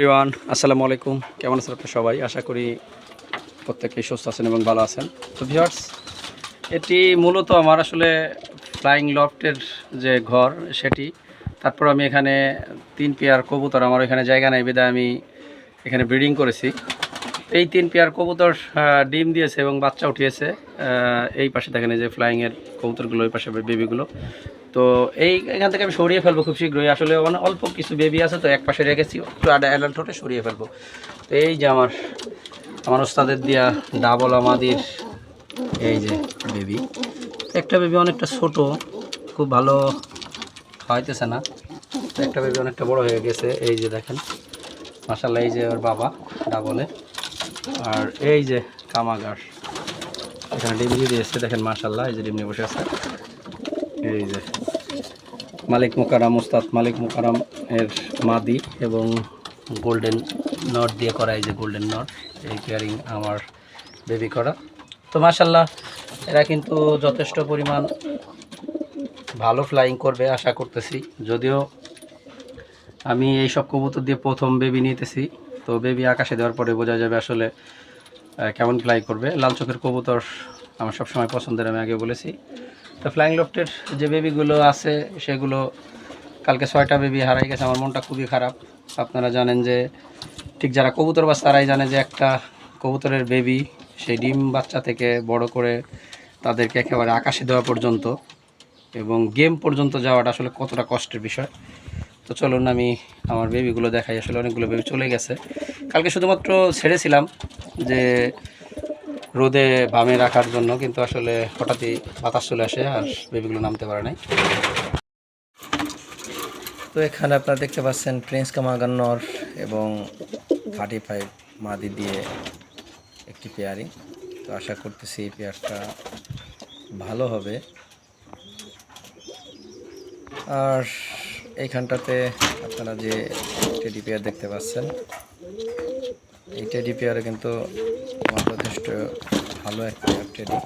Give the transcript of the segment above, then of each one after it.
রিওয়ান আসসালামু আলাইকুম। কেমন আছেন আপনার সবাই? আশা করি প্রত্যেকেই সুস্থ আছেন এবং ভালো আছেন। তো ভিউয়ার্স, এটি মূলত আমার আসলে ফ্লাইং লফটের যে ঘর, সেটি। তারপর আমি এখানে তিন পেয়ার কবুতর, আমার এখানে জায়গা নেই, বিদায় আমি এখানে ব্রিডিং করেছি। এই তিন পেয়ার কবুতর ডিম দিয়েছে এবং বাচ্চা উঠিয়েছে। এই পাশে দেখেন এই যে ফ্লাইংয়ের কবুতরগুলো ওই পাশে বেবিগুলো তো এই, এখান থেকে আমি সরিয়ে ফেলব খুব শীঘ্রই। আসলে অনেক অল্প কিছু বেবি আছে, তো এক পাশে রেখেছি, একটু অ্যাডাল্ট হতে সরিয়ে ফেলব। তো এই যে আমার আমার ওস্তাদের দিয়া ডাবল আমাদের এই যে বেবি একটা বেবি অনেকটা ছোট, খুব ভালো খাওয়াইতেছে না। একটা বেবি অনেকটা বড় হয়ে গেছে, এই যে দেখেন। মাসাল্লাহ এই যে ওর বাবা ডাবলে আর এই যে কামাগার। এখানে ডিম দিয়ে দিয়েছে, দেখেন মাসাল্লাহ এই যে ডিম নিয়ে বসে আছে। এই যে মালিক মুকারাম ওস্তাদ মালিক মুকারাম এর মাদি এবং গোল্ডেন নট দিয়ে করা এই যে গোল্ডেন নট, এই কেয়ারিং আমার বেবি করা। তো মাসাল্লাহ এরা কিন্তু যথেষ্ট পরিমাণ ভালো ফ্লাইং করবে, আশা করতেছি। যদিও আমি এই সব কবুতর দিয়ে প্রথম বেবি নিতেছি। তো বেবি আকাশে দেওয়ার পরে বোঝা যাবে আসলে কেমন ফ্লাই করবে। লাল চোখের কবুতর আমার সবসময় পছন্দের, আমি আগে বলেছি। তো ফ্লাইং লফটের যে বেবিগুলো আছে, সেগুলো কালকে ছয়টা বেবি হারাই গেছে, আমার মনটা খুবই খারাপ। আপনারা জানেন যে, ঠিক যারা কবুতর বাস, তারাই জানে যে একটা কবুতরের বেবি সেই ডিম বাচ্চা থেকে বড় করে তাদেরকে একেবারে আকাশে দেওয়া পর্যন্ত এবং গেম পর্যন্ত যাওয়াটা আসলে কতটা কষ্টের বিষয়। তো চলুন আমি আমার বেবিগুলো দেখাই। আসলে অনেকগুলো বেবি চলে গেছে। কালকে শুধুমাত্র ছেড়েছিলাম যে রোদে বামে রাখার জন্য, কিন্তু আসলে হঠাৎই বাতাস চলে আসে আর বেবিগুলো নামতে পারে নাই। তো এখানে আপনারা দেখতে পাচ্ছেন প্রিন্স কামাগান্নর এবং থার্টি ফাইভ মাদি দিয়ে একটি পেয়ারিং তো আশা করতেছি এই পেয়ারটা ভালো হবে। আর এইখানটাতে আপনারা যে টেডি পেয়ার দেখতে পাচ্ছেন, এই টেডি পেয়ারে কিন্তু আমার যথেষ্ট ভালো একটা টেডি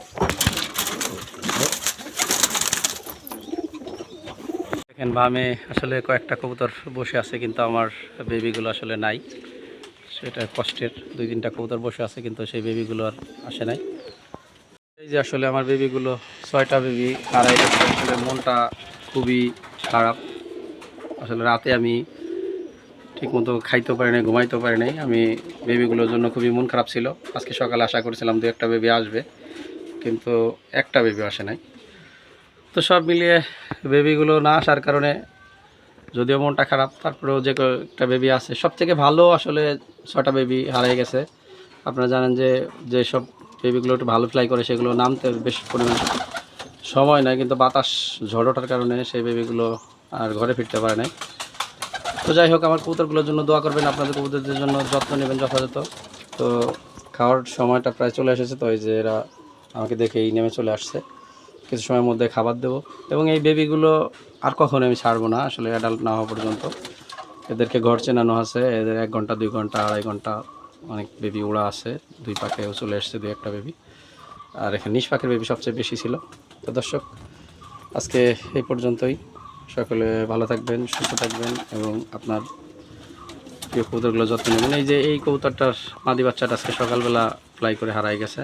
দেখেন বামে আসলে কয়েকটা কবুতর বসে আছে, কিন্তু আমার বেবিগুলো আসলে নাই। সেটা কষ্টের, দুই তিনটা কবুতর বসে আছে, কিন্তু সেই বেবিগুলো আর আসে নাই। এই যে আসলে আমার বেবিগুলো ছয়টা বেবি হারাই আসলে মনটা খুবই খারাপ। আসলে রাতে আমি ঠিকমতো খাইতেও পারি নাই, ঘুমাইতেও পারি নাই। আমি বেবিগুলোর জন্য খুবই মন খারাপ ছিল। আজকে সকালে আশা করেছিলাম দু একটা বেবি আসবে, কিন্তু একটা বেবি আসে নাই। তো সব মিলিয়ে বেবিগুলো না আসার কারণে যদিও মনটা খারাপ, তারপরেও যে একটা বেবি আছে সব থেকে ভালো আসলে ছটা বেবি হারিয়ে গেছে। আপনারা জানেন যে, যেসব বেবিগুলো একটু ভালো ফ্লাই করে, সেগুলো নামতে বেশ পরিমাণ সময় নেয়, কিন্তু বাতাস ঝড় ওঠার কারণে সেই বেবিগুলো আর ঘরে ফিরতে পারে নাই। তো যাই হোক, আমার কবুতরগুলোর জন্য দোয়া করবেন। আপনাদের কবুতরদের জন্য যত্ন নেবেন যথাযথ। তো খাওয়ার সময়টা প্রায় চলে এসেছে, তো এই যে এরা আমাকে দেখেই নেমে চলে আসছে। কিছু সময়ের মধ্যে খাবার দেবো। এবং এই বেবিগুলো আর কখনো আমি ছাড়বো না, আসলে অ্যাডাল্ট না হওয়া পর্যন্ত। এদেরকে ঘর চেনানো আছে। এদের এক ঘণ্টা, দুই ঘণ্টা, আড়াই ঘণ্টা অনেক বেবি উড়া আছে। দুই পাখেও চলে এসছে, দুই একটা বেবি আর এখানে নিষ পাখির বেবি সবচেয়ে বেশি ছিল। তো দর্শক, আজকে এই পর্যন্তই। সকলে ভালো থাকবেন, সুস্থ থাকবেন এবং আপনার প্রিয় কবুতরগুলো যত্ন নেবেন। এই যে এই কবুতরটার মাদি বাচ্চাটা আজকে সকালবেলা ফ্লাই করে হারাই গেছে।